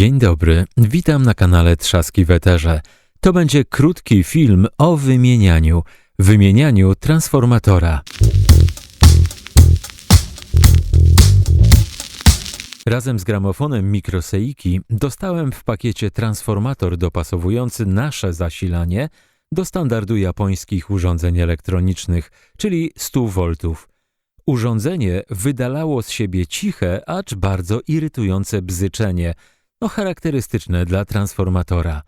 Dzień dobry, witam na kanale Trzaski w Eterze. To będzie krótki film o wymienianiu, wymienianiu transformatora. Razem z gramofonem mikroseiki dostałem w pakiecie transformator dopasowujący nasze zasilanie do standardu japońskich urządzeń elektronicznych, czyli 100 V. Urządzenie wydalało z siebie ciche, acz bardzo irytujące bzyczenie, no charakterystyczne dla transformatora.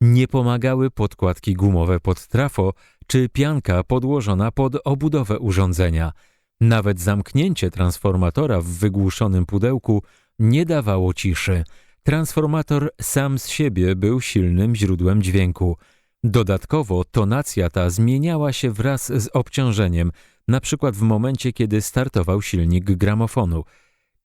Nie pomagały podkładki gumowe pod trafo czy pianka podłożona pod obudowę urządzenia. Nawet zamknięcie transformatora w wygłuszonym pudełku nie dawało ciszy. Transformator sam z siebie był silnym źródłem dźwięku. Dodatkowo tonacja ta zmieniała się wraz z obciążeniem, na przykład w momencie, kiedy startował silnik gramofonu.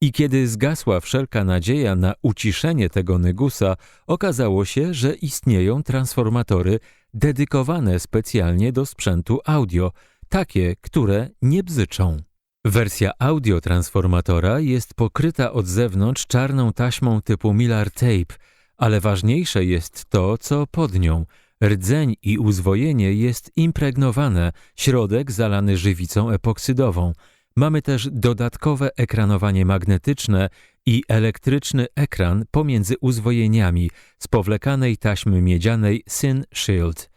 I kiedy zgasła wszelka nadzieja na uciszenie tego nygusa, okazało się, że istnieją transformatory dedykowane specjalnie do sprzętu audio, takie, które nie bzyczą. Wersja audio transformatora jest pokryta od zewnątrz czarną taśmą typu Millar Tape, ale ważniejsze jest to, co pod nią. Rdzeń i uzwojenie jest impregnowane, środek zalany żywicą epoksydową. Mamy też dodatkowe ekranowanie magnetyczne i elektryczny ekran pomiędzy uzwojeniami z powlekanej taśmy miedzianej Syn Shield.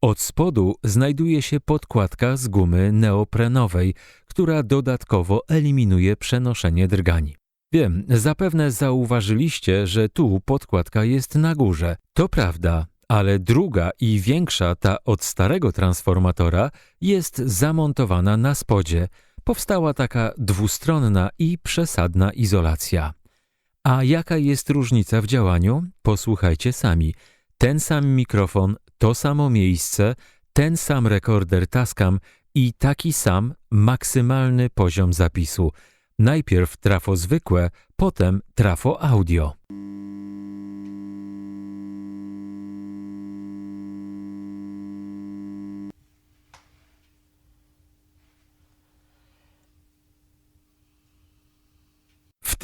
Od spodu znajduje się podkładka z gumy neoprenowej, która dodatkowo eliminuje przenoszenie drgań. Wiem, zapewne zauważyliście, że tu podkładka jest na górze. To prawda, ale druga i większa, ta od starego transformatora, jest zamontowana na spodzie. Powstała taka dwustronna i przesadna izolacja. A jaka jest różnica w działaniu? Posłuchajcie sami. Ten sam mikrofon, to samo miejsce, ten sam rekorder Tascam i taki sam maksymalny poziom zapisu. Najpierw trafo zwykłe, potem trafo audio.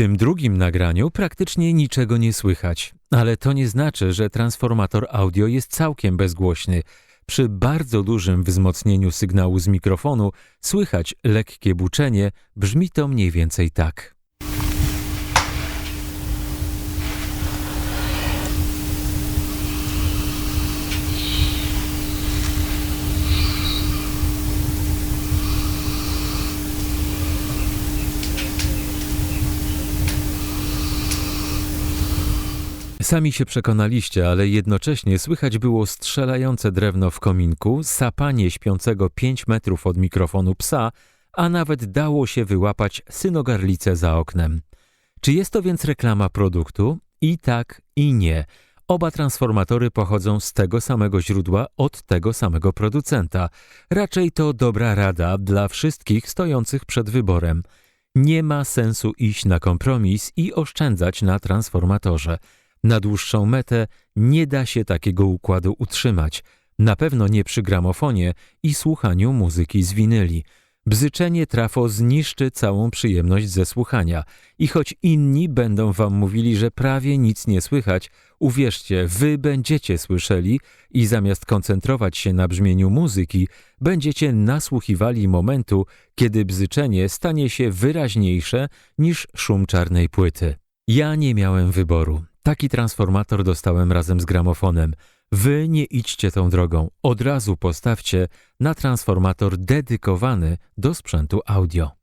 Tym drugim nagraniu praktycznie niczego nie słychać, ale to nie znaczy, że transformator audio jest całkiem bezgłośny. Przy bardzo dużym wzmocnieniu sygnału z mikrofonu słychać lekkie buczenie, brzmi to mniej więcej tak. Sami się przekonaliście, ale jednocześnie słychać było strzelające drewno w kominku, sapanie śpiącego 5 metrów od mikrofonu psa, a nawet dało się wyłapać synogarlicę za oknem. Czy jest to więc reklama produktu? I tak, i nie. Oba transformatory pochodzą z tego samego źródła, od tego samego producenta. Raczej to dobra rada dla wszystkich stojących przed wyborem. Nie ma sensu iść na kompromis i oszczędzać na transformatorze. Na dłuższą metę nie da się takiego układu utrzymać, na pewno nie przy gramofonie i słuchaniu muzyki z winyli. Bzyczenie trafo zniszczy całą przyjemność ze słuchania i choć inni będą wam mówili, że prawie nic nie słychać, uwierzcie, wy będziecie słyszeli i zamiast koncentrować się na brzmieniu muzyki, będziecie nasłuchiwali momentu, kiedy bzyczenie stanie się wyraźniejsze niż szum czarnej płyty. Ja nie miałem wyboru. Taki transformator dostałem razem z gramofonem. Wy nie idźcie tą drogą. Od razu postawcie na transformator dedykowany do sprzętu audio.